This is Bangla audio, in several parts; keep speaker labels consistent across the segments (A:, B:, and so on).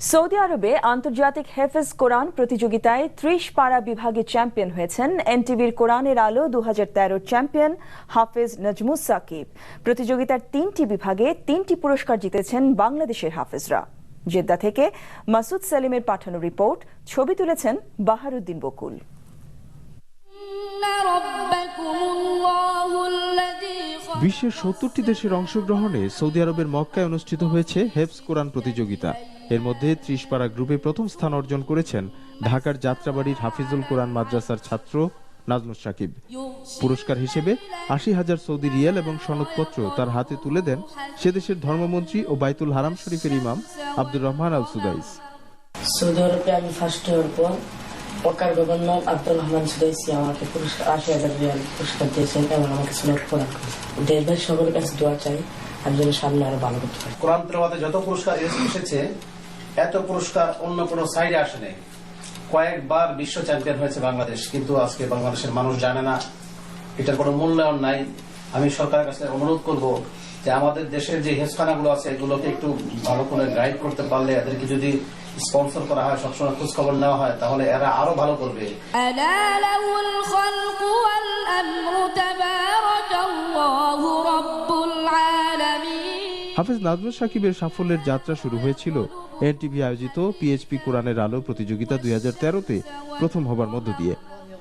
A: সৌদি আরবে আন্তর্জাতিক হেফেজ কোরআন প্রতিযোগিতায় ত্রিশ পাড়া বিভাগে চ্যাম্পিয়ন হয়েছেন এনটিভির কোরআনের আলো দু হাজার তেরো চ্যাম্পিয়ন হাফেজ নজমুস সাকিব। প্রতিযোগিতার তিনটি বিভাগে তিনটি পুরস্কার জিতেছেন বাংলাদেশের হাফেজরা। জেদ্দা থেকে মাসুদ সেলিমের পাঠানো রিপোর্ট, ছবি তুলেছেন বাহারুদ্দিন বকুল।
B: বিশ্বের সত্তরটি দেশের অংশগ্রহণে সৌদি আরবের মক্কায় অনুষ্ঠিত হয়েছে হেফস কোরআন প্রতিযোগিতা। এর মধ্যে ত্রিশ পাড়া গ্রুপে প্রথম স্থান অর্জন করেছেন ঢাকার যাত্রাবাড়ির হাফিজুল কোরআন মাদ্রাসার ছাত্র নাজমুস সাকিব। পুরস্কার হিসেবে আশি হাজার সৌদি রিয়াল এবং সনদপত্র তার হাতে তুলে দেন সে দেশের ধর্মমন্ত্রী ও বাইতুল হারাম শরীফের ইমাম Abdur Rahman Al Sudais
C: Saudi আরবে আমি ফার্স্ট হওয়ার পর ওকার গভর্নর আব্দুল রহমান সুদাইসি আমাকে পুরস্কার আশি হাজার রিয়াল পুরস্কার দিয়েছেন এবং আমাকে সিলেক্ট প্রদান করেছেন সকলের কাছে দোয়া চাই আমি যেন সামনে আরও ভালো করতে পারি।
D: কোরআন যত পুরস্কার এসেছে এত পুরস্কার অন্য কোনো সাইডে আসে নাই। কয়েকবার বিশ্ব চ্যাম্পিয়ন হয়েছে বাংলাদেশ, কিন্তু আজকে বাংলাদেশের মানুষ জানে না। এটার কোনো মূল্যায়ন নাই। আমি সরকারের কাছে অনুরোধ করব যে আমাদের দেশের যে হেফখানাগুলো আছে, এগুলোকে একটু ভালো করে গাইড করতে পারলে এদেরকে যদি স্পন্সর করা হয়, সবসময় খোঁজ খবর নেওয়া হয়, তাহলে এরা আরও ভালো করবে।
B: হাফেজ নাজমুস সাকিবের সাফল্যের যাত্রা শুরু হয়েছিল। এনটিভি আয়োজিত পিএইচপি কোরআনের আলো প্রতিযোগিতা দুই হাজার তেরোতে প্রথম হবার মধ্য দিয়ে।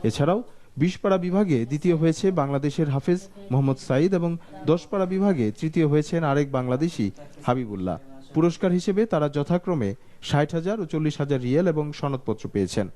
B: এছাড়াও বিশপাড়া বিভাগে দ্বিতীয় হয়েছে বাংলাদেশের হাফেজ মোহাম্মদ সাঈদ এবং দশপাড়া বিভাগে তৃতীয় হয়েছেন আরেক বাংলাদেশি হাবিবুল্লাহ। পুরস্কার হিসেবে তারা যথাক্রমে ষাট হাজার ও চল্লিশ হাজার রিয়েল এবং সনদপত্র পেয়েছেন।